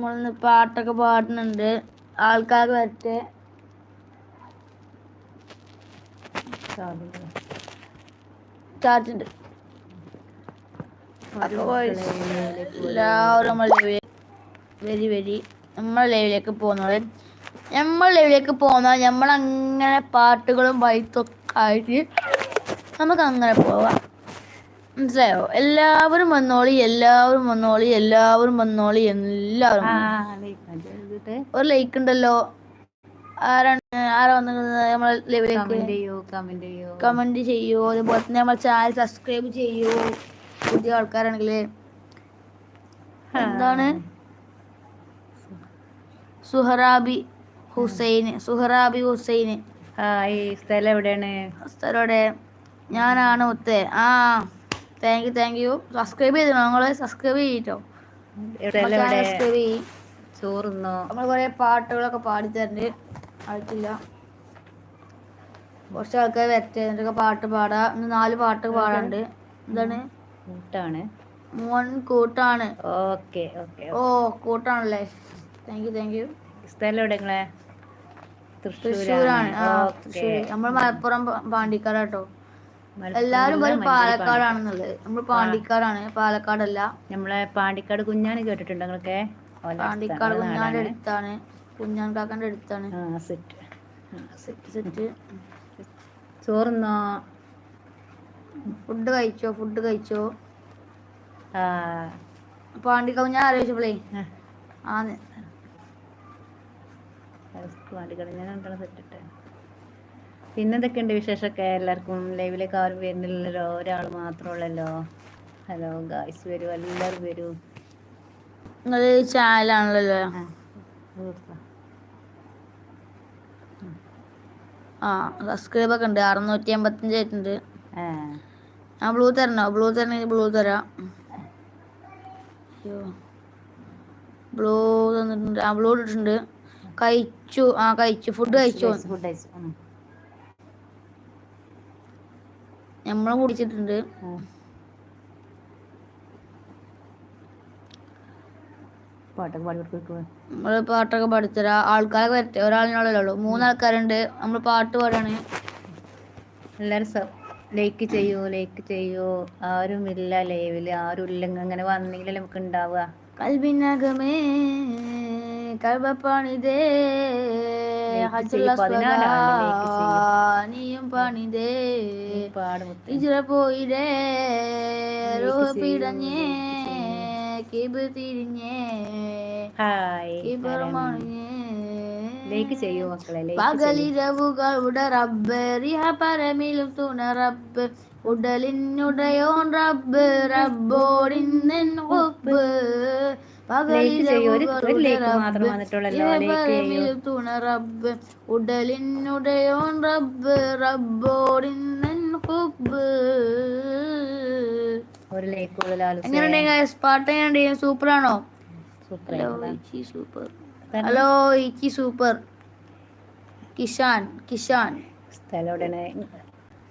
നമ്മളിന്ന് പാട്ടൊക്കെ പാടുന്നുണ്ട്. ആൾക്കാർ വരട്ടെ. എല്ലാവരും നമ്മൾ വെരി വെരി. നമ്മൾ ലൈവിലേക്ക് പോകുന്നത് നമ്മൾ ലൈവിലേക്ക് പോകുന്ന നമ്മൾ അങ്ങനെ പാട്ടുകളും വൈത്തൊക്കെ ആയിട്ട് നമുക്ക് അങ്ങനെ പോവാം. മനസ്സിലായോ? എല്ലാവരും വന്നോളി എല്ലാവരും വന്നോളി എല്ലാവരും വന്നോളി എല്ലാവരും. ഒരു ലൈക്ക് ഉണ്ടല്ലോ. ആരാണ് ആരാ നമ്മളെ ലൈവിലേക്ക് കമന്റ് ചെയ്യൂ അതുപോലെ തന്നെ നമ്മൾ ചാനൽ സബ്സ്ക്രൈബ് ചെയ്യൂ. പുതിയ ആൾക്കാരാണെങ്കിൽ എന്താണ്? സുഹറാബി ഹുസൈന്. സുഹറാബി ഹുസൈന്. സ്ഥലം എവിടെയാണ്? സ്ഥലം എവിടെ? ഞാനാണ് മുത്തേ ആ. Thank you thank you subscribe ചെയ്തോ നമ്മൾ സബ്സ്ക്രൈബ് ചെയ്തിട്ടോ സബ്സ്ക്രൈബ് ചെയ്യും. ചോറുന്നോ? നമ്മൾ കുറേ പാട്ടുകളൊക്കെ പാടിത്തരുന്നുണ്ട് ആയിട്ടില്ല. കുറച്ച് ആൾക്കാർ വരട്ടെ എന്നിട്ടൊക്കെ പാട്ട് പാടാ. ഇന്ന് നാല് പാട്ട് പാടാണ്ട് എന്താണ്? കൂട്ടാണ്. മോൻ കൂട്ടാണ്. ഓക്കെ ഓക്കെ ഓ കൂട്ടാണല്ലേ? താങ്ക് യു താങ്ക് യു സ്ഥലം എവിടെ നിങ്ങളെ? തൃശ്ശൂരാണ്. നമ്മൾ മലപ്പുറം പാണ്ടിക്കാരാട്ടോ എല്ലാരും പറയും പാലക്കാടാണെന്നുള്ളത് നമ്മൾ പാണ്ടിക്കാടാണ്. പാലക്കാടല്ല. നമ്മളെ പാണ്ടിക്കാട് കുഞ്ഞാണ് കേട്ടിട്ടുണ്ട് നിങ്ങളൊക്കെ? പാണ്ടിക്കാട് കുഞ്ഞാണ് കുഞ്ഞാന്റെ. അടുത്താണ്. കുഞ്ഞാൻ കാക്കാന്റെ അടുത്താണ്. സെറ്റ്. Set set. ചോറുന്നോ? ഫുഡ് കഴിച്ചോ? ഫുഡ് കഴിച്ചോ? ആ. പാണ്ടിക്ക കുഞ്ഞാൻ ആലോചിച്ചപ്പോളേ. ആ. ആന്ന്. പാണ്ടിക്കാട് ഞാൻ സെറ്റ് ഇട്ടെ. പിന്നെന്തൊക്കെയുണ്ട് വിശേഷമൊക്കെ? എല്ലാവർക്കും ലൈവിലേക്ക് ആരും വരുന്നില്ലല്ലോ. ഒരാൾ മാത്രമുള്ളല്ലോ ഹലോ ഗായ്സ് വരൂ എല്ലാവരും വരൂ. നിങ്ങൾ ചാനലാണല്ലോ ആ, സബ്സ്ക്രൈബ് ഒക്കെ ഉണ്ട്. അറുന്നൂറ്റി എൺപത്തഞ്ച് ആയിട്ടുണ്ട്. ആ. ബ്ലൂ തരണോ? ബ്ലൂ തരണമെങ്കിൽ ബ്ലൂ തരാം. ബ്ലൂ തന്നിട്ടുണ്ട്. ആ ബ്ലൂ ഇട്ടിട്ടുണ്ട്. കഴിച്ചു. ആ കഴിച്ചു. ഫുഡ് കഴിച്ചു ഫുഡ് കഴിച്ചു ഉം. നമ്മളും കുടിച്ചിട്ടുണ്ട്. പാട്ടൊക്കെ പാടി കൊടുക്കും. നമ്മൾ പാട്ടൊക്കെ പഠിത്തരാ ആൾക്കാരൊക്കെ വരട്ടെ ഒരാളിനോടല്ലേ ഉള്ളൂ. മൂന്നാൾക്കാരുണ്ട് നമ്മൾ പാട്ട് പാടാണ്. എല്ലാവരും ലൈക്ക് ചെയ്യൂ ലൈക്ക് ചെയ്യൂ. ആരും ഇല്ല ലൈവിൽ ആരും ഇല്ലെങ്കിൽ അങ്ങനെ വന്നെങ്കിലല്ലേ നമുക്ക് ഉണ്ടാവുക. കൽബിനകമേ കൽബപ്പണിതേ. നീയും പണിതേ പോയിടേ Like റൂഹ് ചെയ്യൂ, പിടഞ്ഞേ കിബ് തിരിഞ്ഞേ ഹായ് കിബർ മണിഞ്ഞേ ലൈക്ക് ചെയ്യൂ മക്കളെ പകലിരവുകളുടെ റബ്ബ് റിഹ പരമിലും തുണ റബ്ബ് ഉടലിനുടയോൻ റബ്ബ് റബ്ബോടിന്നൻ ഒപ്പ് റബ്ബ്. ഉടലിനുടയോൻ റബ്ബ് റബ്ബോടിന്നൻ കൂടുതൽ എങ്ങനെയുണ്ട് പാട്ട് എങ്ങനെയുണ്ട്? സൂപ്പറാണോ? Super hello Ichi super. Hello Ichi super. Kishan Kishan. സ്ഥലം എവിടെയാണ്?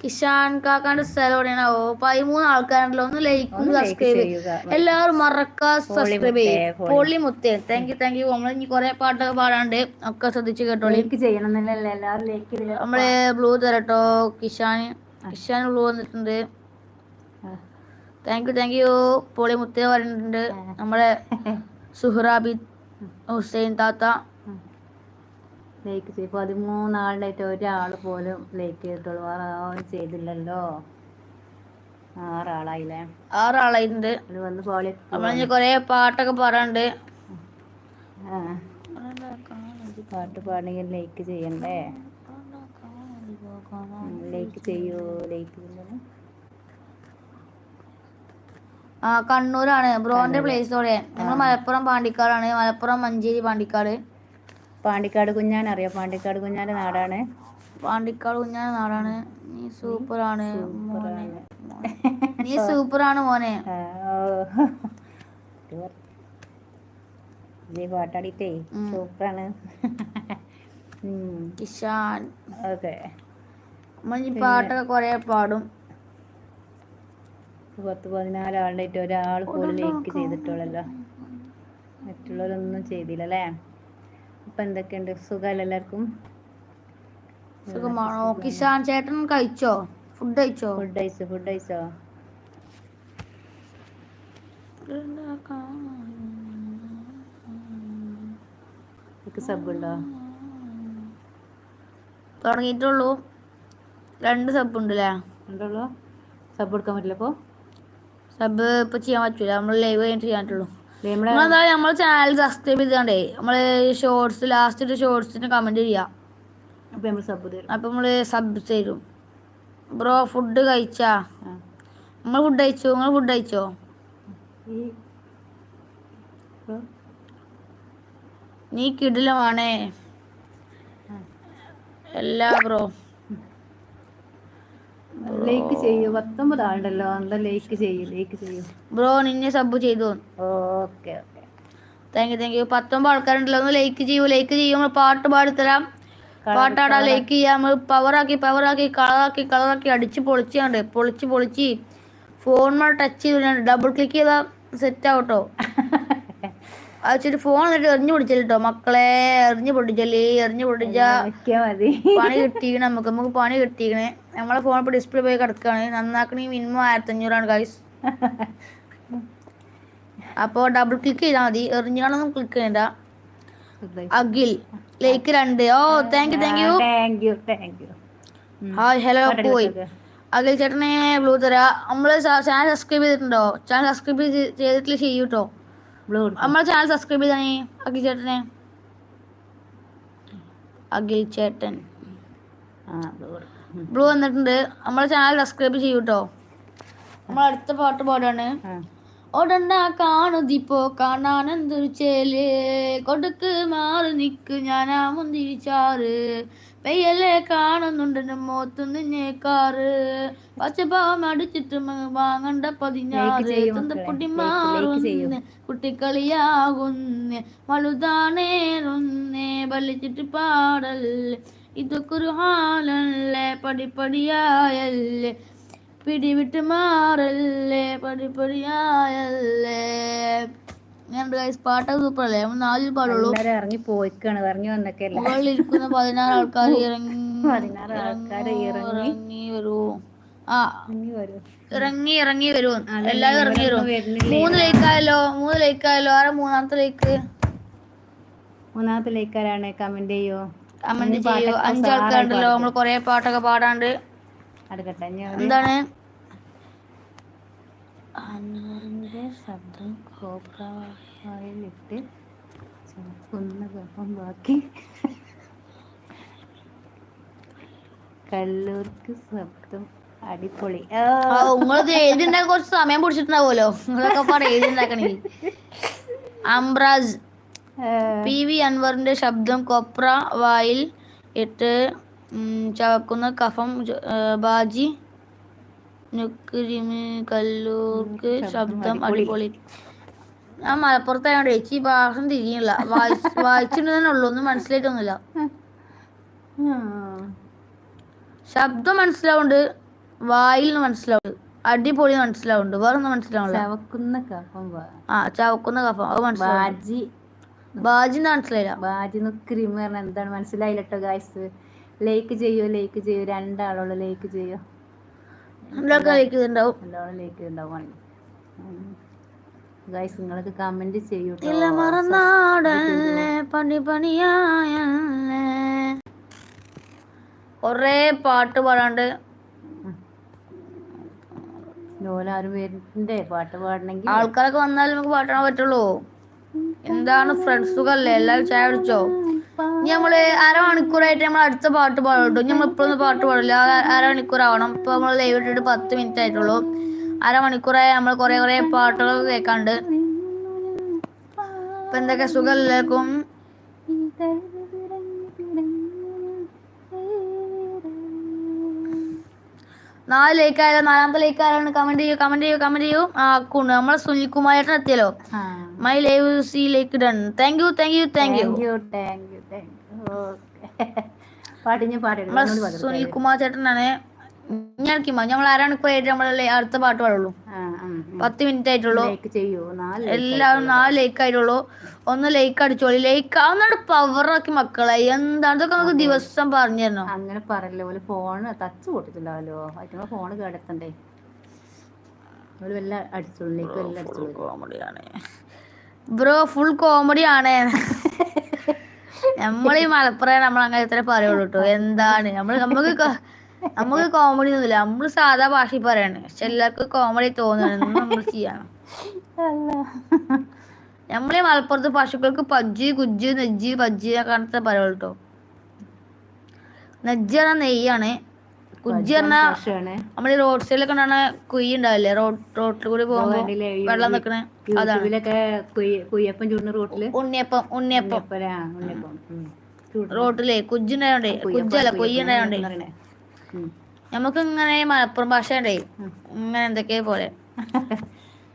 കിഷാൻ കാക്കാന്റെ സ്ഥലം എവിടെയാണ്? ഓ പതിമൂന്ന് ആൾക്കാരുണ്ടല്ലോ. ഒന്ന് ലൈക്കും സബ്സ്ക്രൈബ് ചെയ്യുക. എല്ലാവരും മറക്കാ സബ്സ്ക്രൈബ് ചെയ്യും. പൊളി. പൊള്ളി മുത്തേ താങ്ക് യു താങ്ക് യു നമ്മൾ ഇനി കുറെ പാട്ടൊക്കെ പാടാണ്ട് ഒക്കെ ശ്രദ്ധിച്ച് കേട്ടോ. ലൈക്ക് ചെയ്യണം നമ്മൾ ബ്ലൂ തരട്ടോ. കിഷാൻ കിഷാൻ ബ്ലൂ വന്നിട്ടുണ്ട്. താങ്ക് യു താങ്ക് യു പൊളി മുത്തേ പറഞ്ഞിട്ടുണ്ട് നമ്മളെ സുഹ്റാബി ഹുസൈൻ താത്ത. ലൈക്ക് ചെയ്യും പതിമൂന്നാളിലായിട്ട് ഒരാൾ പോലും ലൈക്ക് ചെയ്തിട്ടുള്ളൂ. വേറെ ആരും ചെയ്തില്ലല്ലോ. ആറാളായില്ലേ? ആറാളായിട്ടുണ്ട്. വന്ന് പോളി കൊറേ പാട്ടൊക്കെ പാടാണ്ട് പാട്ട് പാടണമെങ്കിൽ ലൈക്ക് ചെയ്യണ്ടേ? ലൈക്ക് ചെയ്യൂ ലൈക്ക് ആ കണ്ണൂരാണ്. ബ്രോന്റെ പ്ലേസ് അവിടെ നമ്മൾ മലപ്പുറം പാണ്ടിക്കാടാണ്. മലപ്പുറം മഞ്ചേരി പാണ്ടിക്കാട്. പാണ്ടിക്കാട് കുഞ്ഞാൻ അറിയാം? പാണ്ടിക്കാട് കുഞ്ഞാന്റെ നാടാണ്. പാണ്ടിക്കാട് കുഞ്ഞാൻ നാടാണ്. നീ സൂപ്പറാണ് മോനെ. നീ സൂപ്പറാണ് മോനെ. ആ, ഓ. ജി പാട്ടാടിയിട്ടേ ഉം. സൂപ്പറാണ്. കിഷാൻ ഓക്കെ. നമ്മൾ ഈ പാട്ടൊക്കെ കൊറേ പാടും. പത്ത് പതിനാല് ആളുടെ ഒരാൾ പോലും ലൈക്ക് ചെയ്തിട്ടുള്ളല്ലോ. മറ്റുള്ളവരൊന്നും ചെയ്തില്ല അല്ലേ അപ്പം എന്തൊക്കെയുണ്ട്? സുഖമല്ല എല്ലാവർക്കും? സുഖമാണോ? കിഷാൻ ചേട്ടൻ കഴിച്ചോ? ഫുഡ് കഴിച്ചോ? ഫുഡ് കഴിച്ചോ ഫുഡ് കഴിച്ചോ? എനിക്ക് സബ് ഉണ്ടോ? തുടങ്ങിയിട്ടുള്ളൂ. രണ്ട് സബ് ഉണ്ട് അല്ലേ ഉണ്ടല്ലോ സബ് കൊടുക്കാൻ പറ്റില്ല അപ്പോൾ സബ് ഇപ്പൊ ചെയ്യാൻ പറ്റൂല. നമ്മൾ ലൈവ് കഴിഞ്ഞിട്ട് ചെയ്യാൻ പറ്റുള്ളൂ. നമ്മളെന്താ നമ്മളെ ചാനൽ സബ്സ്ക്രൈബ് ചെയ്തോണ്ടേ നമ്മൾ ഷോർട്സ് ലാസ്റ്റ് ഷോർട്സിന് കമന്റ് ചെയ്യാം അപ്പം നമ്മൾ സബ് തരും. അപ്പൊ നമ്മൾ സബ് തരും. ബ്രോ ഫുഡ് കഴിച്ചാ? നമ്മൾ ഫുഡ് കഴിച്ചു? നിങ്ങൾ ഫുഡ് കഴിച്ചോ? നീ കിടിലമാണേ. എല്ലാ ബ്രോ. ലൈക്ക് ചെയ്യൂ. പത്തൊമ്പത് ആളുണ്ടല്ലോ. എന്താ ലൈക്ക് ചെയ്യൂ? ലൈക്ക് ചെയ്യൂ. ബ്രോ നിന്നെ സബ് ചെയ്തു. Okay okay thank you thank you പത്തൊമ്പത് ആൾക്കാരുണ്ടല്ലോ. ഒന്ന് ലൈക്ക് ചെയ്യൂ. ലൈക്ക് ചെയ്യും. പാട്ട് പാടിത്തരാം. പാട്ടാടാ ലൈക്ക് ചെയ്യാം. നമ്മൾ പവറാക്കി പവറാക്കി കളറാക്കി കളറാക്കി അടിച്ച് പൊളിച്ചാണ്ട് പൊളിച്ച് പൊളിച്ച് ഫോൺ ടച്ച് ചെയ്ത് ഡബിൾ ക്ലിക്ക് ചെയ്താൽ സെറ്റ് ആവട്ടോ. അത് ഫോൺ എന്നിട്ട് എറിഞ്ഞു പിടിച്ചല്ലോ മക്കളെ എറിഞ്ഞു പൊടിച്ചല്ലേ എറിഞ്ഞു പൊട്ടിച്ച പണി കിട്ടിക്കണേ നമുക്ക്. നമുക്ക് പണി കിട്ടിക്കണേ. നമ്മളെ ഫോൺ ഇപ്പൊ ഡിസ്പ്ലേ പോയി കിടക്കുകയാണ് നന്നാക്കണ മിനിമം ആയിരത്തി അഞ്ഞൂറാണ് ഗൈസ് അപ്പോൾ ഡബിൾ ക്ലിക്ക് ചെയ്താൽ മതി. എറിഞ്ഞാണൊന്നും ക്ലിക്ക് ചെയ്യണ്ട. അഖിൽ ലൈക്ക് രണ്ട്. ഓ thank you thank you thank you thank you hi hello പോയി. അഖിൽ ചേട്ടനെ ബ്ലൂ തരാ. നമ്മൾ ചാനൽ സബ്സ്ക്രൈബ് ചെയ്തിട്ടുണ്ടോ? ചാനൽ സബ്സ്ക്രൈബ് ചെയ്തിട്ടില്ല ചെയ്യൂ കേട്ടോ ബ്ലൂ നമ്മളെ ചാനൽ സബ്സ്ക്രൈബ് ചെയ്താണേ അഖിൽ ചേട്ടനെ. അഖിൽ ചേട്ടൻ. ബ്ലൂ വന്നിട്ടുണ്ട്. നമ്മളെ ചാനൽ സബ്സ്ക്രൈബ് ചെയ്യൂ കേട്ടോ നമ്മൾ അടുത്ത പാട്ട് പാടാണ്. ഉടണ്ട കാണുതിപ്പോ കാണാൻ എന്തൊരു ചേൽ. കൊടുക്ക് മാറി നിക്ക് ഞാനാ മുന്തിരിച്ചാറ്. പെയ്യല്ലേ കാണുന്നുണ്ട് മോത്തുന്ന് നിന്നേക്കാറ്. പച്ചപ്പാവം അടിച്ചിട്ട് വാങ്ങണ്ട. തന്തപ്പൊട്ടി like ചെയ്യൂ. മാറുന്നേ. കുട്ടിക്കളിയാകുന്നേ. വലുതാണേറുന്നേ വലിച്ചിട്ട് പാടല്ലേ ഇതൊക്കെ ഒരു ഹാലല്ലേ? പടിപ്പടിയായല്ലേ പിടിവിട്ട് മാറല്ലേ? പടിപ്പടിയായല്ലേ ഞാൻ ഗൈസ് പാട്ടൊക്കെ സൂപ്പർ അല്ലേ നമ്മൾ നാലിൽ പാടുള്ളൂ. ഇറങ്ങി പോയിക്കാണ്. ഇറങ്ങി വന്നൊക്കെ മുകളിൽ ഇരിക്കുന്ന പതിനാറ് ആൾക്കാർ ഇറങ്ങി പതിനാറ് ആൾക്കാർ ഇറങ്ങി. വരൂ. ആ ഇറങ്ങി ഇറങ്ങി വരൂ. എല്ലാവരും ഇറങ്ങി വരും. മൂന്ന് ലൈക്കായല്ലോ മൂന്ന് ലൈക്കായല്ലോ. ആരാ മൂന്നാമത്തെ ലൈക്ക്? മൂന്നാമത്തെ ലൈക്കാരാണ്. കമന്റ് ചെയ്യോ? കമന്റ് ചെയ്യോ. അഞ്ചാൾക്കാരുണ്ടല്ലോ നമ്മൾ നമ്മൾ കൊറേ പാട്ടൊക്കെ പാടാണ്ട്. എന്താണ്? അന്നൂറിന്റെ ശബ്ദം കോപ്രായിലിട്ട് ചുമക്കുന്ന ഗർഭം ബാക്കി. കല്ലൂർക്ക് ശബ്ദം അടിപൊളി. നിങ്ങളിത് എഴുതിണ്ടാക്കാൻ കുറച്ച് സമയം പിടിച്ചിട്ടുണ്ടാവുമല്ലോ. നിങ്ങളൊക്കെ പറ എഴുതിണ്ടാക്കണേ. അംബ്രാസ് പി വി അൻവറിന്റെ ശബ്ദം കൊപ്ര വായിൽ ഇട്ട് ചവക്കുന്ന കഫം ബാജി കല്ലൂർക്ക് ശബ്ദം അടിപൊളി. ഞാൻ മലപ്പുറത്തായോണ്ട് ചേച്ചി ഭാഷം തിരിയില്ല വായിച്ച് വായിച്ചിട്ട് തന്നെ ഉള്ളൂ. ഒന്നും മനസ്സിലായിട്ടൊന്നുമില്ല. ശബ്ദം മനസ്സിലാവുണ്ട്. വായിൽ നിന്ന് മനസ്സിലാവുണ്ട്. അടിപൊളി മനസ്സിലാവുണ്ട്. വേറെ ഒന്നും മനസ്സിലാവില്ല ചവക്കുന്ന കപ്പം ആ ചവക്കുന്ന കഫം. അത് മനസ്സിലാവും ബാജി. മനസ്സിലായില്ല. ബാജി ക്രീം പറഞ്ഞാൽ എന്താണ്? മനസ്സിലായില്ലട്ടോ ഗായ്സ് ലൈക്ക് ചെയ്യോ ലൈക്ക് ചെയ്യോ. രണ്ടാളുള്ള ലൈക്ക് ചെയ്യോ. ഗായ്സ് നിങ്ങൾക്ക് കമന്റ് ചെയ്യൂ മറന്നാടല്ലേ പണി പണിയായല്ലേ. കൊറേ പാട്ട് പാടാണ്ട്. വരുന്നുണ്ടേ പാട്ട് പാടണമെങ്കിൽ ആൾക്കാരൊക്കെ വന്നാലും നമുക്ക് പാട്ടാൻ പറ്റുള്ളൂ. എന്താണ് ഫ്രണ്ട്സുകൾ സുഖല്ലേ എല്ലാവരും ചായ കുടിച്ചോ? ഇനി നമ്മൾ അരമണിക്കൂറായിട്ട് നമ്മൾ അടുത്ത പാട്ട് പാടും ഇനി നമ്മൾ ഇപ്പോഴൊന്നും പാട്ട് പാടില്ല. അരമണിക്കൂർ ആവണം ഇപ്പൊ നമ്മൾ ലൈവ് ഇട്ടിട്ട് പത്ത് മിനിറ്റ് ആയിട്ടുള്ളൂ. അരമണിക്കൂറായി നമ്മൾ കുറെ കുറെ പാട്ടുകൾ കേൾക്കാണ്ട് ഇപ്പൊ എന്തൊക്കെ സുഖം എല്ലാവർക്കും? നാല് ലേക്ക് ആയാലും നാലാമത്തെ ലേക്ക് ആയാലും കമന്റ് ചെയ്യൂ കമന്റ് ചെയ്യൂ കമന്റ് ചെയ്യൂ. ആ അക്കുണ്ട് നമ്മളെ സുനിൽ കുമാരേട്ടൻ എത്തിയല്ലോ my live see like done thank you thank you thank you thank you thank you thank you okay പാട്ട് ഞാൻ പാടില്ല നമ്മളെ ഒന്നുകൂടി പാടില്ല. സുനിൽ കുമാർ ചേട്ടനാണ് ഞാൻ ഞങ്ങൾ ഇപ്പൊ നമ്മളല്ലേ അടുത്ത പാട്ട് പാടുള്ളൂ. പത്ത് മിനിറ്റ് ആയിട്ടുള്ളൂ. എല്ലാവരും നാല് ലൈക്ക് ആയിട്ടുള്ളൂ. ഒന്ന് ലൈക്ക് അടിച്ചോളി. ലൈക്ക് അതൊന്നാണ് പവറാക്കി മക്കളെ. എന്താണ്? ഇതൊക്കെ നമുക്ക് ദിവസം പറഞ്ഞു തരണോ അങ്ങനെ പറയല്ലോ. ഓൽ ഫോണ് ടച്ച് പൊട്ടിട്ടുണ്ടാവല്ലോ അതിനുള്ള ഫോണ് കേടത്തണ്ടേ? ഓൽ വല്ല അടിച്ചോളൂ. ലൈക്ക് വല്ല അടിച്ചോളൂ. കോമഡിയാണ് ബ്രോ ഫുൾ കോമഡി ആണ്. നമ്മൾ ഈ മലപ്പുറം നമ്മൾ അങ്ങനെ ഇത്ര പറയുള്ളൂ കേട്ടോ എന്താണ്? നമ്മൾ നമുക്ക് നമുക്ക് കോമഡി ഒന്നുമില്ല നമ്മൾ സാധാ ഭാഷയിൽ പറയാണ്. പക്ഷെ എല്ലാവർക്കും കോമഡി തോന്നുന്നു നമ്മൾ ചെയ്യണം. നമ്മൾ ഈ മലപ്പുറത്ത് പശുക്കൾക്ക് പജ്ജി കുജ്ജി നെജ്ജി പജ്ജി അങ്ങനത്തെ പറയുള്ളൂ കേട്ടോ നെജ്ജാണ് നെയ്യാണ്. കുജ്ജി പറഞ്ഞാൽ നമ്മൾ റോഡ് സൈഡിലൊക്കെ ഉണ്ടാകുന്ന കുയ്യ ഉണ്ടാവില്ലേ? റോഡ് റോട്ടിൽ കൂടി പോകുമ്പോ വെള്ളം നിക്കണേ അതാണ്. കുയ്യ- കുയ്യപ്പം ചൂടുന്ന റോട്ടിൽ? ഉണ്ണിയപ്പം ഉണ്ണിയപ്പം. റോട്ടിലെ കുജ്ജുണ്ടായോണ്ടേ കുജ്ജല്ല കൊയ്യുണ്ടായോണ്ടേ പറയണേ. ഉം. നമുക്ക് ഇങ്ങനെ മലപ്പുറം ഭാഷ ഉണ്ടേ? ഇങ്ങനെ എന്തൊക്കെ പോലെ?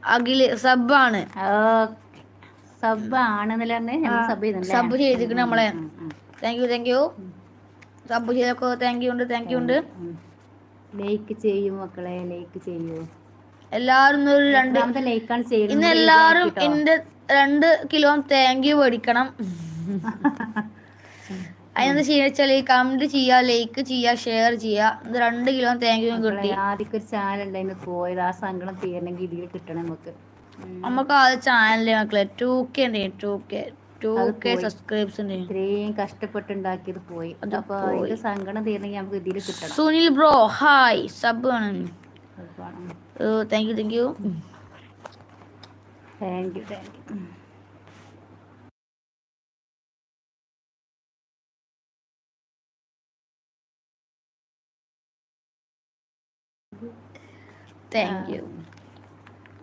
അഖിൽ സബാണ് സബ് ആണെന്നല്ലേ പറഞ്ഞേ? സബ് ചെയ്തിട്ടുണ്ട് നമ്മളെ. Thank you thank you sub ചെയ്തൊക്കെ താങ്ക് യു ഉണ്ട് താങ്ക് യു ഉണ്ട്. ലൈക്ക് ചെയ്യൂ മക്കളെ ലൈക്ക് ചെയ്യൂ. എല്ലാവരും ഒരു രണ്ട് ലൈക്കാണ് ചെയ്യുന്നത് ഇന്ന് എല്ലാവരും എന്റെ രണ്ട് കിലോ താങ്ക് യു മേടിക്കണം അതിനെന്ത് ചെയ്യുക വെച്ചാൽ കമന്റ് ചെയ്യാ ലൈക്ക് ചെയ്യാ ഷെയർ ചെയ്യാ. ഇത് രണ്ട് കിലോ താങ്ക് യു കിട്ടി. ആദ്യമൊക്കെ ഒരു ചാനൽ ഉണ്ടായിരുന്നു പോയത് ആ സങ്കടം തീരണമെങ്കിൽ ഇതിൽ കിട്ടണം നമുക്ക്. നമുക്ക് ആ ചാനലിലെ മക്കളെ ടൂ കെ ഉണ്ട് ടൂ കെ ഇത്രയും കഷ്ടപ്പെട്ടുണ്ടാക്കിയത് പോയി. അപ്പൊ അതിന്റെ സങ്കടം തീരണമെങ്കിൽ നമുക്ക് ഇതിൽ കിട്ടണം. Sunil bro hi. സബ് ആണ്. Thank you thank you thank you thank you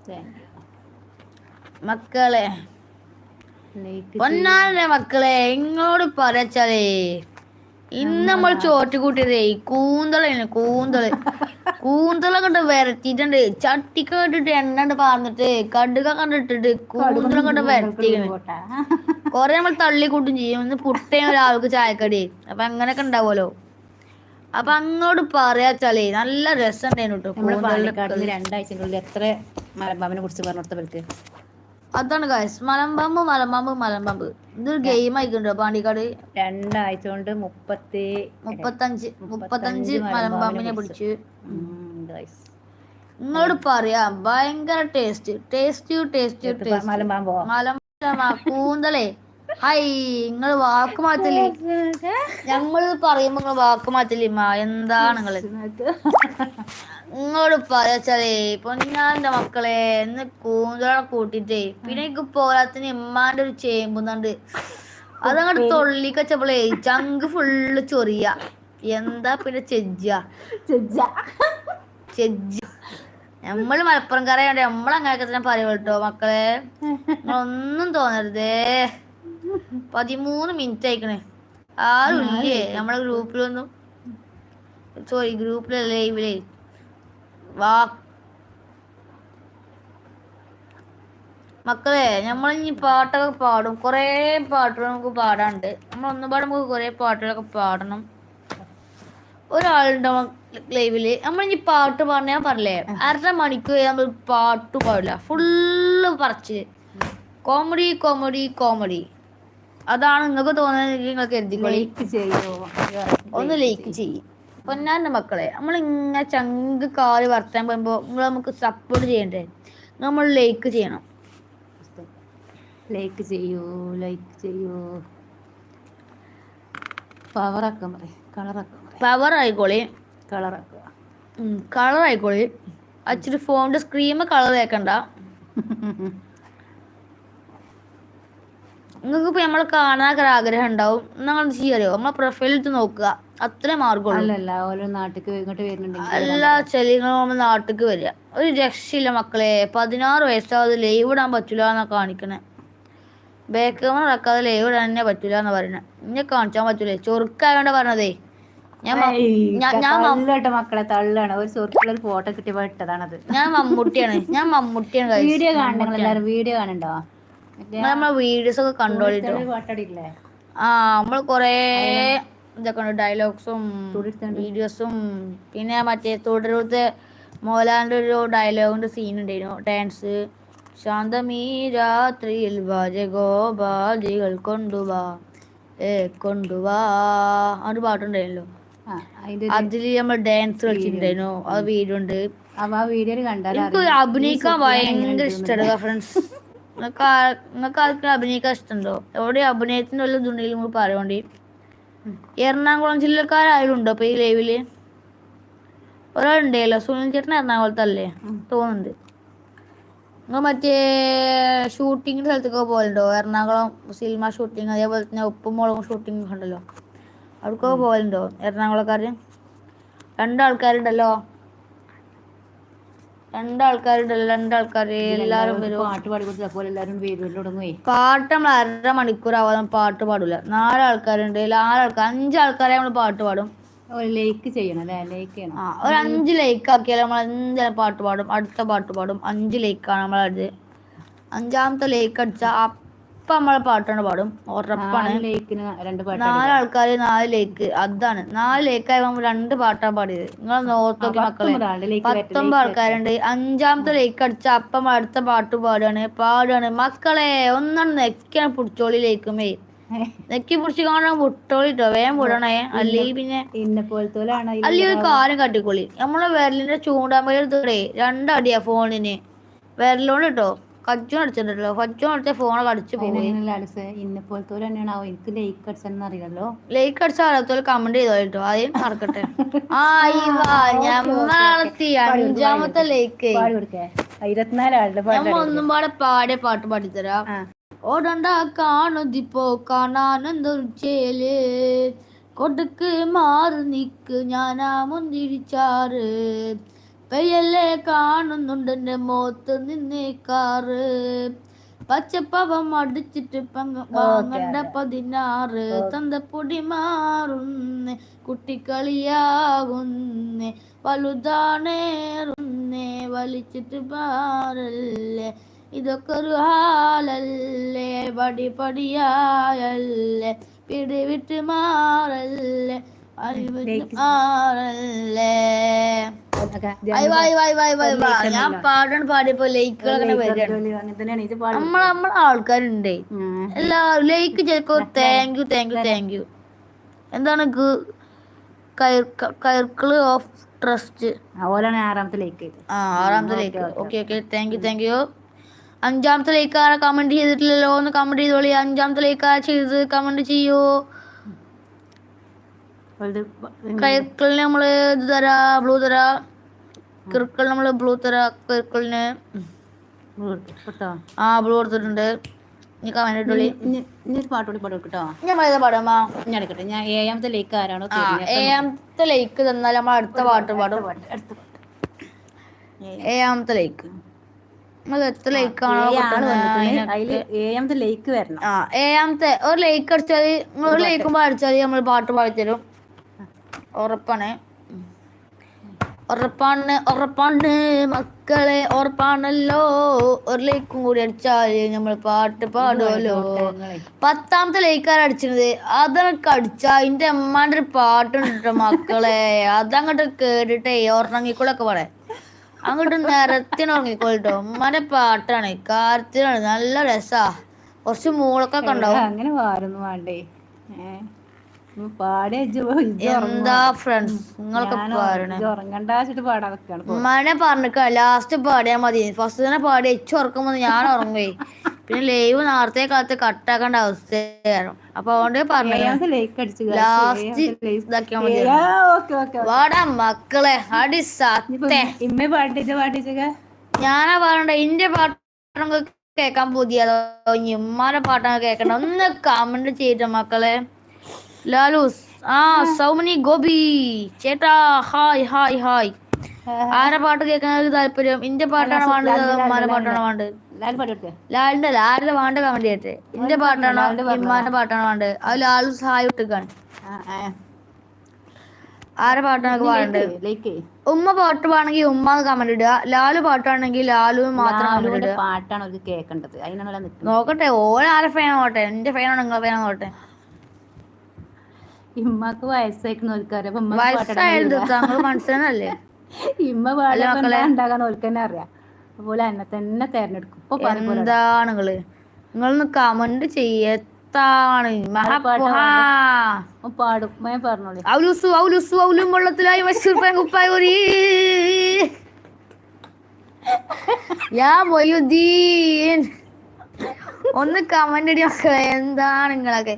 thank you മക്കളെ പൊന്നാലെ മക്കളെ എങ്ങോട് പറച്ചാലേ ഇന്ന് നമ്മൾ ചോറ്റ് കൂട്ടിയതേ കൂന്തളാണ് കൂന്തൾ കൂന്തള. കണ്ട് വരത്തിട്ടുണ്ട് ചട്ടിക്ക് കണ്ടിട്ട് എണ്ണണ്ട് പാർന്നിട്ട് കടുക കണ്ടിട്ടിട്ട് കൂന്തള കണ്ട് വരത്തിക്കണ് പോട്ടാ കൊറേ നമ്മൾ തള്ളി കൂട്ടും ചെയ്യും. ഇന്ന് പുട്ടയും ഒരാൾക്ക് ചായക്കടി. അപ്പൊ അങ്ങനെയൊക്കെ ഉണ്ടാവുമല്ലോ അപ്പൊ അങ്ങോട്ട് പറയാച്ചാലേ നല്ല രസം ഉണ്ടായിരുന്നു കേട്ടോ രണ്ടാഴ്ചക്കുള്ളിൽ എത്ര മലബാമിനെ കുറിച്ച് പറഞ്ഞു കൊടുത്തവർക്ക്? അതാണ് ഗായസ് മലമ്പാമ്പ് മലമ്പാമ്പ് മലമ്പാമ്പ്. ഇതൊരു ഗെയിം ആയിക്കുണ്ടോ പാണ്ടിക്കാട്. രണ്ടാഴ്ച കൊണ്ട് മുപ്പത്തി മുപ്പത്തഞ്ച് മുപ്പത്തഞ്ച് മലമ്പാമ്പിനെ പിടിച്ചു. നിങ്ങളോട് പറയാ ഭയങ്കര ടേസ്റ്റ് ടേസ്റ്റ് ടേസ്റ്റ് ടേസ്റ്റ് മലമ്പാമ്പോ? മലമ്പ കൂന്തലേ ഹൈ നിങ്ങൾ വാക്ക് മാറ്റല്ലേ ഞങ്ങൾ പറയുമ്പോ നിങ്ങൾ വാക്ക് മാറ്റല്ലേ മാ. എന്താണ് നിങ്ങൾ? നിങ്ങളോട് പറയച്ചാലേ പൊന്നാന്റെ മക്കളെ ഇന്ന് കൂന്തളെ കൂട്ടിട്ടേ പിന്നെ എനിക്ക് പോരാത്തിന് ഇമ്മാന്റെ ഒരു ചേമ്പുന്നുണ്ട്. അതങ്ങോട്ട് തൊള്ളിക്കച്ചപ്പോളേ ചങ്ക് ഫുള്ള് ചൊറിയ. എന്താ പിന്നെ ചെജ്ജ? ചെജ്ജ. നമ്മൾ മലപ്പുറം കറിയാണ്ട് നമ്മളങ്ങനെയൊക്കെ തന്നെ പറയുള്ളൂ കേട്ടോ മക്കളെ. നിങ്ങളൊന്നും തോന്നരുതേ. പതിമൂന്ന് മിനിറ്റ് ആയിക്കണേ. ആരും ഇല്ലേ? നമ്മളെ ഗ്രൂപ്പിലൊന്നും സോറി ഗ്രൂപ്പിലെ ലൈവിലേ വാ. മക്കളെ ഇനി പാട്ടൊക്കെ പാടും. കുറേ പാട്ടുകൾ നമുക്ക് പാടാണ്ട് നമ്മൾ ഒന്നുപാട് നമുക്ക് കുറേ പാട്ടുകളൊക്കെ പാടണം. ഒരാളുണ്ടാവും ലൈവിൽ നമ്മളിനി പാട്ട് പാടണ ഞാൻ പറഞ്ഞില്ലേ? അര മണിക്കൂർ നമ്മൾ പാട്ട് പാടില്ല. ഫുള്ള് പറച്ചിൽ. കോമഡി കോമഡി കോമഡി അതാണ് നിങ്ങൾക്ക് തോന്നുന്നത് നിങ്ങൾക്ക് ലൈക്ക് ചെയ്യോ? ഒന്ന് ലൈക്ക് ചെയ്യും. പൊന്നാന്റെ മക്കളെ നമ്മൾ ഇങ്ങനെ ചങ്ക് കാൽ വർത്താൻ പോകുമ്പോൾ നിങ്ങൾ നമുക്ക് സപ്പോർട്ട് ചെയ്യണ്ടേ? നമ്മൾ ലൈക്ക് ചെയ്യണം. ലൈക്ക് ചെയ്യൂ? ലൈക്ക് ചെയ്യൂ? പവറാക്കാൻ പറയും. കളറാക്കാൻ പവർ ആയിക്കോളി. കളറാക്കുക കളർ ആയിക്കോളി. അച്ഛന് ഫോണിന്റെ സ്ക്രീമ് കളർ ആക്കണ്ട. നിങ്ങൾക്ക് ഇപ്പൊ നമ്മളെ കാണാനൊക്കെ ഒരു ആഗ്രഹം ഉണ്ടാവും. നിങ്ങൾ ചെയ്യാറിയോ നമ്മളെ പ്രൊഫൈൽ ഇട്ട് നോക്കുക. അത്രേ മാർഗമുള്ളൂ അല്ലല്ല ഓരോ നാട്ടിക്ക് ഇങ്ങോട്ട് വരുന്നുണ്ടെങ്കിൽ എല്ലാ ചെലിങ്ങളും നമ്മൾ നാട്ടിക്ക് വരിക. ഒരു രക്ഷയില്ല മക്കളെ. പതിനാറ് വയസ്സാവാതെ ലൈവ് ഇടാൻ പറ്റില്ല എന്നാ കാണിക്കണേ. ബാക്ക് ക്യാമറ ഇറക്കാതെ ലൈവ് ഇടാൻ തന്നെ പറ്റില്ല എന്നാ പറയണേ. ഇന്നെ കാണിച്ചാൻ പറ്റൂലേ. ചൊറുക്കായോണ്ട് പറഞ്ഞതേ. ഞാൻ മക്കളെ തള്ളാണ്. ഒരു ഫോട്ടോ കിട്ടിയപ്പോ ഇട്ടതാണത്. ഞാൻ മമ്മൂട്ടിയാണ്. ഞാൻ മമ്മൂട്ടിയാണ്. വീഡിയോ കാണണം വീഡിയോ കാണണ്ടോ നമ്മളെ വീഡിയോസ് ഒക്കെ കണ്ടോളിട്ടോ പാട്ടടിയില്ലേ? ആ നമ്മൾ കൊറേ ഇതൊക്കെ ഉണ്ട് ഡയലോഗ്സും വീഡിയോസും. പിന്നെ മറ്റേ തുടരത്തെ മോഹൻലാലിന്റെ ഒരു ഡയലോഗിന്റെ സീൻ ഉണ്ടായിരുന്നു ഡാൻസ്. ശാന്തമീ രാത്രിയിൽ ഭജഗോപാജികൾ കൊണ്ടുവാ ഏ കൊണ്ടുവാ ആ ഒരു പാട്ടുണ്ടായിരുന്നല്ലോ അതിൽ നമ്മൾ ഡാൻസ് കളിച്ചിട്ടുണ്ടായിരുന്നു. ആ വീഡിയോ ഉണ്ട്. അഭിനയിക്കാൻ ഭയങ്കര ഇഷ്ടമാണ് ഫ്രണ്ട്സ് നിങ്ങൾക്ക് നിങ്ങൾക്ക് ആർക്കും അഭിനയിക്കാൻ ഇഷ്ടമുണ്ടോ? എവിടെ അഭിനയത്തിന്റെ വല്ല ഇതുണ്ടെങ്കിലും നമ്മൾ പറയണ്ടി എറണാകുളം ജില്ലക്കാരായാലും ഉണ്ടോ ഇപ്പൊ ഈ ലൈവിൽ ഒരാളുണ്ടല്ലോ സുനിൽ ചേട്ടൻ എറണാകുളത്തല്ലേ തോന്നുന്നുണ്ട്. നിങ്ങൾ മറ്റേ ഷൂട്ടിങ്ങിന്റെ സ്ഥലത്തൊക്കെ പോകലുണ്ടോ എറണാകുളം സിനിമ ഷൂട്ടിങ് അതേപോലെ തന്നെ ഉപ്പും മുളകും ഷൂട്ടിങ് ഉണ്ടല്ലോ. അവിടേക്കൊക്കെ പോകലുണ്ടോ എറണാകുളക്കാര്? രണ്ടാൾക്കാരുണ്ടല്ലോ. രണ്ടാൾക്കാരുണ്ടല്ലോ രണ്ടാൾക്കാര് എല്ലാരും വരും. പാട്ട് പാടി കൊടുത്തത് അപ്പോൾ തുടങ്ങുവേ പാട്ട് നമ്മൾ അര മണിക്കൂർ ആവാതെ പാട്ട് പാടില്ല നാലാൾക്കാരുണ്ട് നാലാൾക്കാർ അഞ്ചാൾക്കാരെ നമ്മൾ പാട്ട് പാടും. ലൈക്ക് ചെയ്യണം അല്ലേ? ലൈക്ക് ചെയ്യണം. ആ ഒരു അഞ്ച് ലൈക്ക് ആക്കിയാൽ നമ്മൾ എന്തായാലും പാട്ട് പാടും അടുത്ത പാട്ട് പാടും. അഞ്ച് ലൈക്കാണ് നമ്മളത്. അഞ്ചാമത്തെ ലൈക്ക് അടിച്ചാൽ അപ്പം നമ്മളെ പാട്ടാണ് പാടും. ഉറപ്പാണ്. നാല് നാല് ലേക്ക്. അതാണ്. നാല് ലേക്കായി നമ്മൾ രണ്ട് പാട്ടാണ് പാടിയത്. നിങ്ങൾ നോർത്തോക്കി മക്കളെ. പത്തൊമ്പത് ആൾക്കാരുണ്ട്. അഞ്ചാമത്തെ ലേക്ക് അടിച്ച അപ്പം അടുത്ത പാട്ട് പാടുകയാണ് പാടുകയാണ് മക്കളെ ഒന്നാണ് നെക്കാണ് പുടിച്ചോളി ലേക്കുമേ. നെക്കി പിടിച്ച് കാണാൻ വിട്ടോളിട്ടോ വേഗം വിടണേ. അല്ലെ പിന്നെ അല്ലെ ഒരു കാര്യം കട്ടിക്കോളി. നമ്മളെ വിരലിന്റെ ചൂണ്ടാമ്പലേ രണ്ടടിയാ ഫോണിന്. വിരലോണ്ട് കേട്ടോ കച്ചോൺ അടിച്ചിട്ടുണ്ടല്ലോ. കജ്ജു അടിച്ച ഫോണൊക്കെ അടിച്ചു പോയി. ഇന്നെ പോലത്തോൽ തന്നെയാണ്. എനിക്ക് ലൈക്ക് അടിച്ചെന്ന് അറിയാലോ. ലൈക്ക് അടിച്ച ആളത്തോലെ കമന്റ് ചെയ്തോ കേട്ടോ. ആദ്യം മറക്കട്ടെ ആ ഇവാ ഞമ്മളത്തി അഞ്ചാമത്തെ ലൈക്ക് ഒന്നും പാടെ പാടിയ പാട്ട് പാടിത്തരാം. ഓടണ്ട കാണുതിപ്പോ കാണാനെന്തൊരു ചേൽ. കൊടുക്ക് മാറി നിക്ക് ഞാനാ മുന്തിരിച്ചാറ്. പെയ്യല്ലേ കാണുന്നുണ്ട് എന്റെ നിന്നേ നിന്നേക്കാറ് പച്ചപ്പവം അടിച്ചിട്ട് പങ്കണ്ട പതിനാറ്. പതിനാറ് തന്തപ്പൊടി മാറുന്നേ കുട്ടിക്കളിയാകുന്നേ വലുതാണേറുന്നേ വലിച്ചിട്ട് പാറല്ലേ ഇതൊക്കെ ഒരു ഹാലല്ലേ പടി പടിയായല്ലേ പിടിവിട്ട് മാറല്ലേ അറിവിട്ട് മാറല്ലേ. ഞാൻ പാടാൻ പാടിയപ്പോ ലൈക്കുകൾ അങ്ങനെ വരികയാണ്. അങ്ങനെ തന്നെയാണ് ഇത് പാടി നമ്മളെ നമ്മളെ ആൾക്കാരുണ്ടേ. ഉം. എല്ലാവരും ലൈക്ക് ചെയ്തോ thank you thank you thank you എന്താണ് കയർക്കിൾ ഓഫ് ട്രസ്റ്റ് ആറാമത്തെ ലൈക്ക് ചെയ്ത് ആ ആറാമത്തെ like okay okay. Thank you thank you അഞ്ചാമത്തെ ലൈക്ക് ആരാ കമന്റ് ചെയ്തിട്ടില്ലല്ലോ? ഒന്ന് കമന്റ് ചെയ്തോളി. അഞ്ചാമത്തെ ലൈക്ക് ആരാ ചെയ്ത് കമന്റ് ചെയ്യോ. കയർക്കളിന് നമ്മൾ ഇത് തരാ ബ്ലൂ തരാ. കിർക്കൾ നമ്മൾ ബ്ലൂ തര കിർക്കളിന് ആ ബ്ലൂ കൊടുത്തിട്ടുണ്ട്. നീ കമന്റ് ഇട്ടോളി ഒരു പാടി കേട്ടോ ഞാൻ പറയുന്ന പാടാമാ ഞാൻ എടുക്കട്ടെ. ഞാൻ ഏഴാമത്തെ ലൈക്ക് ആരാണോ ആ ഏഴാമത്തെ ലൈക്ക് തന്നാൽ നമ്മൾ അടുത്ത പാട്ട് പാടും. ഏഴാമത്തെ ലൈക്ക് ഏഴാമത്തെ ലൈക്ക് വരണം. ആ ഏഴാമത്തെ ഒരു ലേക്ക് അടിച്ചാൽ ഒരു ലൈക്കുമ്പോൾ അടിച്ചാൽ നമ്മൾ പാട്ട് പാടിത്തരും. ഉറപ്പാണ്. ഉറപ്പാണ് ഉറപ്പാണ്. മക്കളെ ഉറപ്പാണല്ലോ. ഒരു ലൈക്കും കൂടി അടിച്ചാൽ നമ്മൾ പാട്ട് പാടുമല്ലോ പത്താമത്തെ ലൈക്കാർ അടിച്ചത് അതൊക്കെ അടിച്ച അതിന്റെ അമ്മാന്റെ ഒരു പാട്ടുണ്ട് മക്കളെ. അതങ്ങോട്ട് കേട്ടിട്ടേ ഉറങ്ങിക്കൂടൊക്കെ പറയാം അങ്ങോട്ട് നിരത്തിന് ഉറങ്ങിക്കോളിട്ടോ ഉമ്മാന്റെ പാട്ടാണ് കാര്യത്തിനാണ്. നല്ല രസാ. കുറച്ച് മൂളൊക്കെ ഉണ്ടാവും. അങ്ങനെ പാടുന്നു വേണ്ടേ. എന്താ ഫ്രണ്ട്സ് നിങ്ങൾക്ക് ഉമ്മാനെ പറഞ്ഞിക്ക ലാസ്റ്റ് പാടിയാ മതി. ഫസ്റ്റ് തന്നെ പാടി എച്ച് ഉറക്കുമ്പോ ഞാൻ ഉറങ്ങുവേ. പിന്നെ ലൈവ് നേരത്തെ കാലത്ത് കട്ടാക്കേണ്ട അവസ്ഥയായിരുന്നു. അപ്പൊ അതുകൊണ്ട് പറഞ്ഞു ലാസ്റ്റ് ഇതാക്കിയാ മതി വാടാ മക്കളെ അടി സത്തെ ഞാനാ പറഞ്ഞ ഇന്റെ പാട്ട് കേക്കാൻ പുതിയതോ ഇമ്മാരെ ഉമ്മാന്റെ പാട്ടൊക്കെ കേക്കണ്ട ഒന്ന് കമന്റ് ചെയ്തിട്ട് മക്കളെ. ലാലൂസ്. ആ സൗമനി ഗോപി ചേട്ടാ ഹായ് ഹായ് ഹായ്. ആരെ പാട്ട് കേൾക്കാൻ താല്പര്യം? ഇന്റെ പാട്ടാണ് വേണ്ടത് ഇമ്മാന്റെ പാട്ടാണ് വേണ്ടത്? ലാലിന്റെ അല്ല ആരുടെ വേണ്ട കമന്റ് ചെയ്യട്ടെ. ഇന്റെ പാട്ടാണോ ഇമ്മാന്റെ പാട്ടാണ് വേണ്ടത്? അത് ലാലു സഹായം ഇട്ടിക്കാണ് ആരെ പാട്ടാണ് പാടേണ്ടത് ഉമ്മ പാട്ട് പാണെങ്കിൽ ഉമ്മ കമന്റ് ഇടുക. ലാലു പാട്ടാണെങ്കിൽ ലാലു മാത്രം പാട്ടാണ് കേൾക്കേണ്ടത്. നോക്കട്ടെ ഓരോ ആരെ ഫാൻ നോട്ടെ എന്റെ ഫാനാണോ നിങ്ങളെ ഫാൻ നോട്ടെ ഇമ്മക്ക് വയസ്സായിരിക്കുന്ന താങ്കൾ മനസ്സിലല്ലേ ഇമ്മ ഉണ്ടാകാൻ ഓൽക്ക് തന്നെ അറിയാം. അതുപോലെ എന്നെ തന്നെ തെരഞ്ഞെടുക്കും. ഇപ്പൊ പറയുമ്പോൾ എന്താണ് നിങ്ങൾ നിങ്ങളൊന്ന് കമന്റ് പാടും. ഞാൻ പറഞ്ഞോളി. ഔലുസു ഔലുസു ഔലും വെള്ളത്തിലായി മശൂർ യാ മൊയ്യുദ്ദീൻ. ഒന്ന് കമന്റ് അടി മക്കളെ എന്താണ് നിങ്ങളൊക്കെ?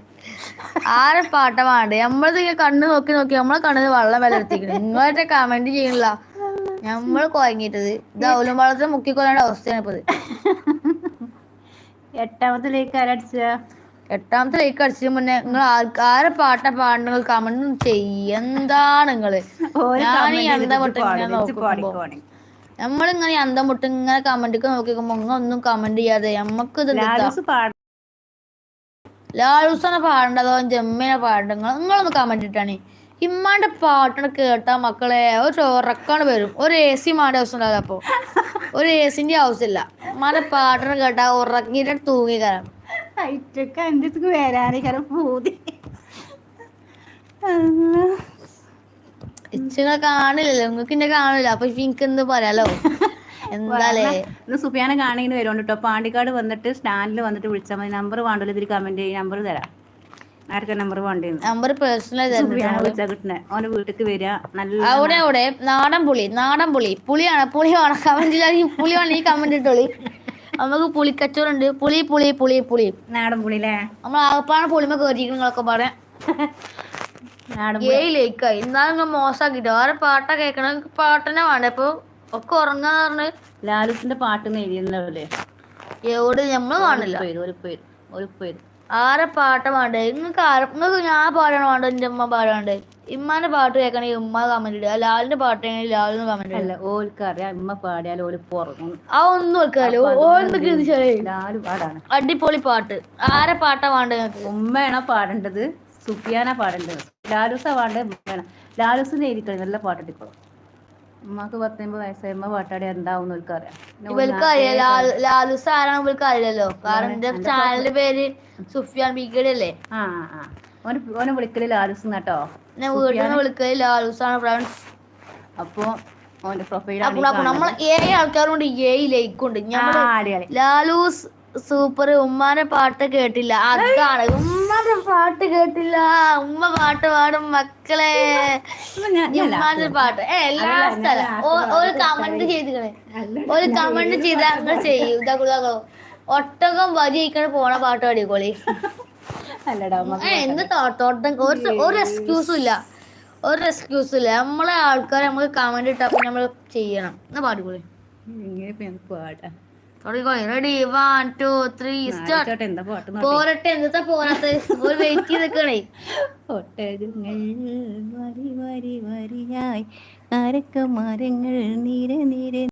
ആരെ പാട്ട വേണ്ടേ നമ്മളത് കണ്ണ് നോക്കി നോക്കി നമ്മളെ കണ്ണിന് വെള്ളം വിലർത്തിക്കണം നിങ്ങളൊക്കെ കമന്റ് ചെയ്യണില്ല നമ്മൾ കുഴങ്ങിട്ടത് ഇത് അവലും വളർത്തി മുക്കിക്കൊല്ലേണ്ട അവസ്ഥയാണ് ഇപ്പത്. എട്ടാമത്തെ ലേക്ക് ആരടിച്ച എട്ടാമത്തെ ലൈക്ക് അടിച്ചതിന് മുന്നേ നിങ്ങൾ ആരെ പാട്ട പാടുന്ന കമന്റ് ചെയ്യ. എന്താണ് നിങ്ങൾ? ഞാൻ എന്താ ഇങ്ങനെ നോക്കുമ്പോ നമ്മളിങ്ങനെ അന്തം വിട്ട് ഇങ്ങനെ കമന്റ് നോക്കിക്കുമ്പോ ഇങ്ങനെ ഒന്നും കമന്റ് ചെയ്യാതെ നമ്മക്ക് ഇത് എന്താ? ലാലൂസ് പാടും ലാലൂസനെ പാടേണ്ടതോ ജമ്മിനെ പാടേണ്ടത്? നിങ്ങൾ നിങ്ങളൊന്ന് കമന്റ് ഇട്ടാണ്. ഇമ്മാന്റെ പാട്ടിനെ കേട്ടാ മക്കളെ ഒരു ഉറക്കാണ് വരും. ഒരു എ സി മാന്റെ ആവശ്യം ഉണ്ടാവില്ല അപ്പൊ. ഒരു എ സിന്റെ ആവശ്യമില്ല മാന്റെ പാട്ടിനെ കേട്ടാ ഉറക്കിട്ട് തൂങ്ങി കയറാം വരാനേ കാരണം പൂതി. ഇച്ചുങ്ങളെ കാണില്ലല്ലോ നിങ്ങൾക്ക് എന്നെ കാണില്ല. അപ്പൊ എനിക്ക് എന്ത് പറയാലോ? എന്താലേ? ഇന്ന് സുഫിയാനെ കാണിങ്ങനെ വരുന്നുണ്ട് കേട്ടോ. പാണ്ടിക്കാട് വന്നിട്ട് സ്റ്റാൻഡിൽ വന്നിട്ട് വിളിച്ചാൽ മതി. നമ്പർ വേണ്ടല്ലോ ഇതിൽ കമന്റ് ചെയ്യും. നമ്പർ തരാം. ആർക്കാ നമ്പർ വേണ്ടേന്ന്? നമ്പർ പേഴ്സണൽ സുഫിയാനെ വിളിച്ചാൽ കിട്ടണേ വീട്ടിലേക്ക് വരിക നല്ല അവിടെ അവിടെ. നാടൻ പുളി നാടൻ പുളി. പുളിയാണ് പുളി വേണം. കമന്റ് പുളി വേണം ഈ കമന്റ് ഇട്ടോളി. നമുക്ക് പുളിക്കച്ചോറുണ്ട്. പുളി പുളി പുളി പുളി. നാടൻ പുളിയില്ലേ നമ്മൾ ആകപ്പാണ് പുളിമ കയറിയിരിക്കുന്നൊക്കെ പറയാം ലേക്കായി എന്നാലും മോശമാക്കിട്ടോ ആരെ പാട്ട കേക്കണ. പാട്ടന്നെ വേണ്ട? ഇപ്പൊ ഒക്കെ ഉറങ്ങാന്ന് പറഞ്ഞ്. ലാലുസിന്റെ പാട്ട് എഴുതിയല്ലേ എവിടെ? നമ്മൾ കാണില്ല. ആരെ പാട്ട വേണ്ടേ? നിങ്ങക്ക് ആരെ നിങ്ങക്ക് ഞാൻ പാടാണ് വേണ്ട? എന്റെ ഉമ്മ പാടാണ്ട് ഇമ്മാന്റെ പാട്ട് കേൾക്കണമെങ്കിൽ ഉമ്മ കമന്റ് ഇടുക. ലാലിന്റെ പാട്ട് ലാലിന് കമന്റ് അല്ല ഓൽക്കറിയാം ഉമ്മ പാടിയാൽ ഓൽ പുറകും ആ ഒന്നും ഓൾക്ക് ഇത് ലാലു പാടാണ്. അടിപൊളി പാട്ട്. ആരെ പാട്ടാ വേണ്ട നിങ്ങൾക്ക് ഉമ്മയാണോ പാടേണ്ടത്? സുഫിയാനാ പാടേണ്ടത്. ലാലൂസ പാടേണ്ടത് വേണം ലാലൂസിന് എഴുതിക്കളി നല്ല പാട്ടിട്ടിക്കോളും ഉമ്മക്ക് പത്തൊമ്പത് വയസ്സായി ഉമ്മ പാട്ടാടി എന്താവും അറിയാം. ആരാണ് ഇവർക്ക് അറിയില്ലല്ലോ. കാരണം എന്റെ ചാനലിന്റെ പേര് സുഫിയാൻ ബീക്കടി അല്ലേ ആ ഓന് ഓനെ വിളിക്കൽ ലാലൂസ് കേട്ടോ ഞാൻ വീട്ടിൽ നിന്ന് വിളിക്കൽ ഫ്രണ്ട്സ് അപ്പൊ ഓന്റെ പ്രൊഫൈൽ അപ്പൊ അപ്പൊ നമ്മൾ ഏഴ് ആൾക്കാരുണ്ട് ഏഴ് ലൈക്കുണ്ട്. ഞമ്മൾ ലാലൂസ് സൂപ്പർ. ഉമ്മാനെ പാട്ട് കേട്ടില്ല. അതാണ്. ഉമ്മാന്റെ പാട്ട് കേട്ടില്ല. ഉമ്മ പാട്ട് പാടും മക്കളെ. ഉമ്മാന്റെ പാട്ട്. ഏ എല്ലാ സ്ഥലം ഒരു കമന്റ് ചെയ്തിക്കണേ ഒരു കമന്റ് ചെയ്താ അങ്ങനെ ചെയ്യും. ഒട്ടകം വരിയിക്കണ പോണ പാട്ട് പാടിക്കോളി എന്ത് തോട്ടം ഒരു ഒരു എക്സ്ക്യൂസും ഇല്ല. ഒരു എക്സ്ക്യൂസും ഇല്ല. നമ്മളെ ആൾക്കാരെ നമുക്ക് കമന്റ് ഇട്ടപ്പോ നമ്മൾ ചെയ്യണം. എന്നാ പാടിക്കോളി. പാടാം. തുടങ്ങിക്കോളി ready one two three start പോരട്ടെ എന്താ പോരാത്ത ഒരു വെയിറ്റ് ചെയ്ത് നിൽക്കണേ ഒട്ടകങ്ങൾ വരി വരി വരിയായി. അരക്ക മരങ്ങൾ നിര നിര